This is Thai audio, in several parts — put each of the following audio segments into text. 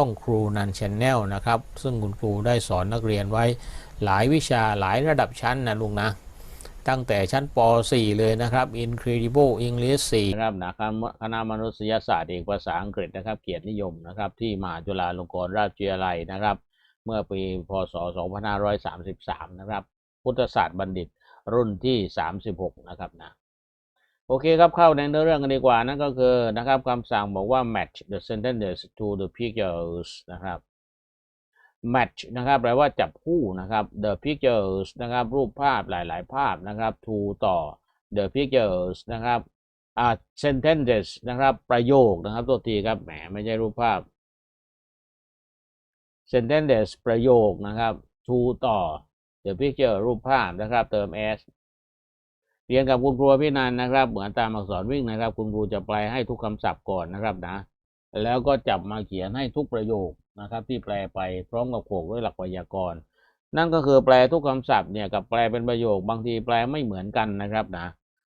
ช่องครูนันชแนลนะครับ ซึ่งคุณครูได้สอนนักเรียนไว้หลายวิชาหลายระดับชั้นนะลุงนะ ตั้งแต่ชั้นป .4 เลยนะครับ Incredible English 4นะครับนะคณะคณะมนุษยศาสตร์เอกภาษาอังกฤษนะครับ เกียรตินิยมนะครับ ที่มหาจุฬาลงกรณราชวิทยาลัยนะครับ เมื่อปีพศ 2533 นะครับ พุทธศาสตร์บัณฑิตรุ่นที่ 36 นะครับนะ โอเคครับ เข้าในเนื้อเรื่องกันดีกว่านั่นก็คือนะครับคำสั่งบอกว่า match the sentences to the pictures นะครับ match นะครับแปลว่าจับคู่นะครับ the pictures นะครับรูปภาพหลาย ๆ ภาพนะครับ to ต่อ the pictures นะครับอ่า sentences นะครับ ประโยคนะครับตัวทีครับแหมไม่ใช่รูปภาพ sentences ประโยคนะครับ to ต่อ the picture รูปภาพนะครับ เติม s เรียนกับคุณครูพี่นันนะครับ เหมือนตามอักษรวิ่งนะครับ คุณครูจะแปลให้ทุกคำศัพท์ก่อนนะครับนะ แล้วก็จับมาเขียนให้ทุกประโยคนะครับ ที่แปลไปพร้อมกับโขกด้วยหลักไวยากรณ์นั่นก็คือแปลทุกคำศัพท์เนี่ยกับแปลเป็นประโยคบางทีแปลไม่เหมือนกันนะครับนะ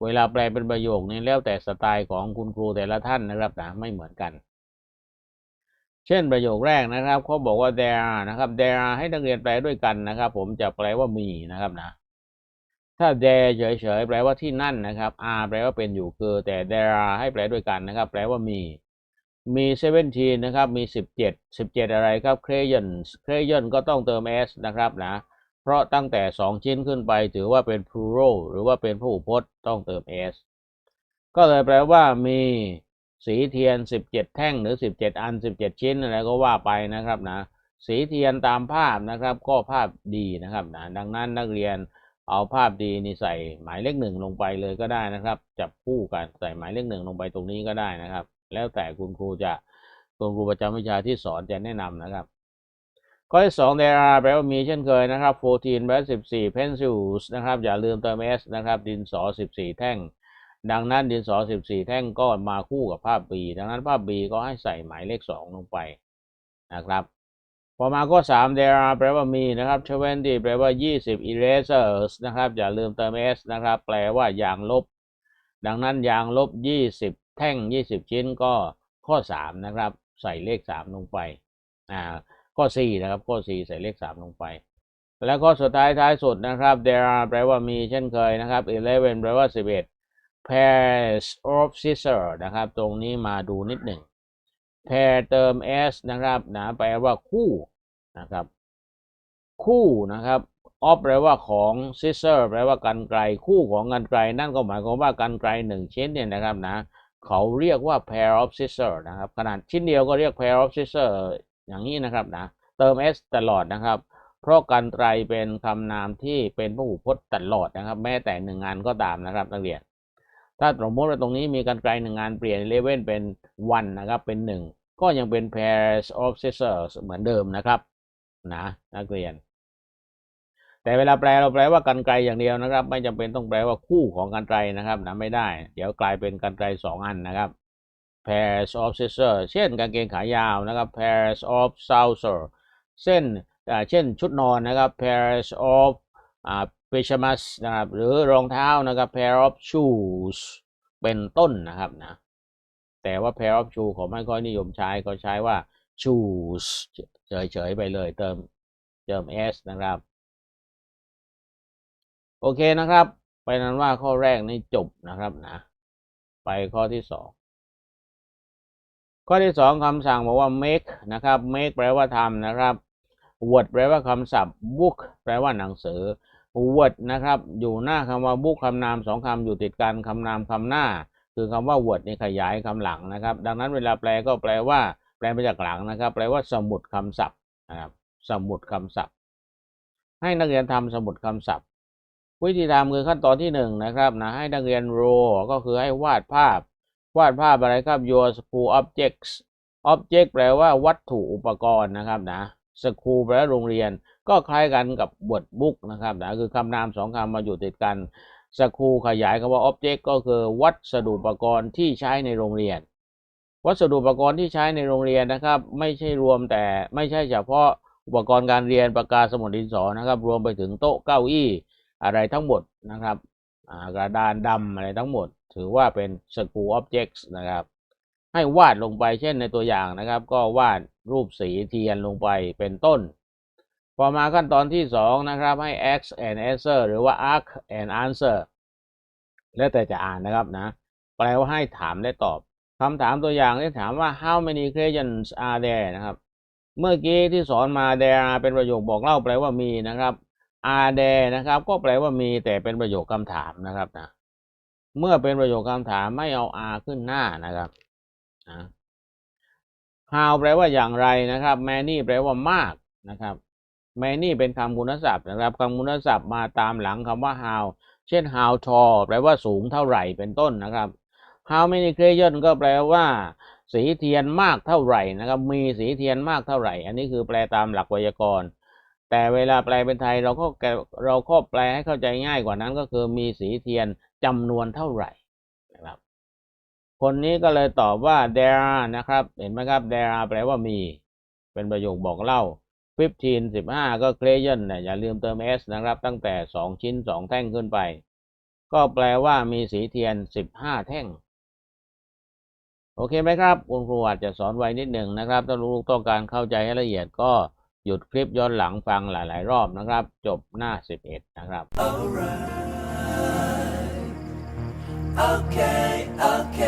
เวลาแปลเป็นประโยคนี้แล้วแต่สไตล์ของคุณครูแต่ละท่านนะครับนะไม่เหมือนกัน เช่นประโยคแรกนะครับเขาบอกว่า there นะครับ there ให้นักเรียนแปลด้วยกันนะครับ ผมจะแปลว่ามีนะครับนะ ถ้า there เฉยๆแปลว่าที่นั่นนะครับ are แปลว่าเป็นอยู่คือ แต่ there are ให้แปลด้วยกันนะครับ แปลว่ามี มี 17 นะครับ มี 17 17 อะไรครับ crayons crayon ก็ต้องเติม s นะครับนะ เพราะตั้งแต่ 2 ชิ้นขึ้นไปถือว่าเป็น plural หรือว่าเป็นพหูพจน์ต้องเติม s ก็เลยแปลว่ามีสีเทียน 17 แท่งหรือ 17 อัน 17 ชิ้นอะไรก็ว่าไปนะครับนะ สีเทียนตามภาพนะครับ ก็ภาพดีนะครับนะดังนั้นนักเรียน เอาภาพดีนี่ใส่หมายเลขหนึ่งลงไปเลยก็ได้นะครับ จับคู่กันใส่หมายเลขหนึ่งลงไปตรงนี้ก็ได้นะครับ แล้วแต่คุณครูจะคุณครูประจำวิชาที่สอนจะแนะนำนะครับ ข้อที่สอง there are แปลว่ามีเช่นเคยนะครับ14แปลว่า14 pencils นะครับ อย่าลืมเติม s นะครับ ดินสอ14แท่ง ดังนั้นดินสอ14แท่งก็มาคู่กับภาพ B ดังนั้นภาพ B ก็ให้ใส่หมายเลข2ลงไปนะครับ พอมาข้อ3 there are แปลว่ามีนะครับ20 แปลว่า 20 erasers นะครับ อย่าลืมเติม s นะครับ แปลว่ายางลบ ดังนั้นยางลบ 20 แท่ง 20 ชิ้นก็ข้อ 3 นะครับ ใส่เลข 3 ลงไปอ่าข้อ 4 นะครับ ข้อ 4 ใส่เลข 3 ลงไป แล้วข้อสุดท้ายท้ายสุดนะครับ there are แปลว่ามีเช่นเคยนะครับ11แปลว่า 11 pairs of scissors นะครับ ตรงนี้มาดูนิดหนึ่ง pair เติม s นะครับนะแปลว่าคู่นะครับ คู่นะครับ of แปลว่าของ scissor แปลว่ากันไกลคู่ของกันไกล นั่นก็หมายความว่ากันไกลหนึ่งชิ้นเนี่ยนะครับนะเขาเรียกว่า pair of scissor นะครับ ขนาดชิ้นเดียวก็เรียก pair of scissor อย่างนี้นะครับนะเติม s ตลอดนะครับ เพราะกันไกลเป็นคำนามที่เป็นพหูพจน์ตลอดนะครับ แม้แต่หนึ่งงานก็ตามนะครับนักเรียน ถ้าสมมติว่าตรงนี้มีกันไกลหนึ่งงานเปลี่ยนเลเว่นเป็น one นะครับเป็นหนึ่ง ก็ยังเป็น pairs of scissors เหมือนเดิมนะครับนะนักเรียน แต่เวลาแปลเราแปลว่ากันไกลอย่างเดียวนะครับ ไม่จำเป็นต้องแปลว่าคู่ของกันไกลนะครับนะไม่ได้ เดี๋ยวกลายเป็นกันไกลสองอันนะครับ pairs of scissors เช่นกางเกงขายาวนะครับ pairs of trousers เส้นเช่นชุดนอนนะครับ pairs of pajamas นะครับหรือรองเท้านะครับ pair of shoes เป็นต้นนะครับนะ แต่ว่า pair of shoes เขาไม่ค่อยนิยมใช้เขาใช้ว่า shoes เฉยๆไปเลยเติมเติม s นะครับ โอเคนะครับไปนั้นว่าข้อแรกนี่จบนะครับนะ ไปข้อที่สองข้อที่สองคำสั่งบอกว่า make นะครับ make แปลว่าทำนะครับ word แปลว่าคำศัพท์ book แปลว่าหนังสือ word นะครับ อยู่หน้าคำว่า book คำนามสองคำอยู่ติดกันคำนามคำหน้า คือคำว่า word นี่ขยายคำหลังนะครับ ดังนั้นเวลาแปลก็แปลว่า แปลมาจากหลังนะครับ แปลว่าสมุดคำศัพท์นะครับสมุดคำศัพท์ ให้นักเรียนทำสมุดคำศัพท์ วิธีทำคือขั้นตอนที่หนึ่งนะครับนะให้นักเรียน draw ก็คือให้วาดภาพ วาดภาพอะไรครับ your school objects object แปลว่าวัตถุอุปกรณ์นะครับนะ school แปลว่าโรงเรียน ก็คล้ายกันกับ word book นะครับนะคือคำนามสองคำมาอยู่ติดกัน school ขยายคำว่า object ก็คือวัสดุอุปกรณ์ที่ใช้ในโรงเรียน วัสดุอุปกรณ์ที่ใช้ในโรงเรียนนะครับ ไม่ใช่รวมแต่ไม่ใช่เฉพาะอุปกรณ์การเรียนปากกาสมุดดินสอนะครับ รวมไปถึงโต๊ะเก้าอี้อะไรทั้งหมดนะครับกระดานดำอะไรทั้งหมด ถือว่าเป็น school objects นะครับ ให้วาดลงไปเช่นในตัวอย่างนะครับ ก็วาดรูปสีเทียนลงไปเป็นต้น พอมาขั้นตอนที่สองนะครับให้ ask and answer หรือว่า ask and answer แล้วแต่จะอ่านนะครับนะ แปลว่าให้ถามและตอบคำถามตัวอย่างที่ถามว่า how many questions are there นะครับ เมื่อกี้ที่สอนมา there are เป็นประโยคบอกเล่าแปลว่ามีนะครับ are there นะครับ ก็แปลว่ามีแต่เป็นประโยคคำถามนะครับนะ เมื่อเป็นประโยคคำถามไม่เอา are ขึ้นหน้านะครับนะ how แปลว่าอย่างไรนะครับ many แปลว่ามากนะครับ many เป็นคำคุณศัพท์นะครับคำคุณศัพท์มาตามหลังคำว่า how เช่น how tall แปลว่าสูงเท่าไหร่เป็นต้นนะครับ how many crayon ก็แปลว่า สีเทียนมากเท่าไหร่นะครับ มีสีเทียนมากเท่าไหร่ อันนี้คือแปลตามหลักไวยากรณ์ แต่เวลาแปลเป็นไทยเราก็เราก็แปลให้เข้าใจง่ายกว่านั้นก็คือมีสีเทียนจำนวนเท่าไหร่นะครับคนนี้ก็เลยตอบว่า there are นะครับ เห็นไหมครับ there are แปลว่ามี เป็นประโยคบอกเล่า 15 15 ก็ crayon เนี่ยอย่าลืมเติม s นะครับ ตั้งแต่ 2 ชิ้น 2 แท่งขึ้นไป ก็แปลว่ามีสีเทียน 15 แท่ง โอเคไหมครับคุณครูอาจจะสอนไว้นิดหนึ่งนะครับ ถ้าลูกต้องการเข้าใจให้ละเอียดก็หยุดคลิปย้อนหลังฟังหลาย ๆ รอบนะครับ จบหน้า 11 นะครับ okay, okay.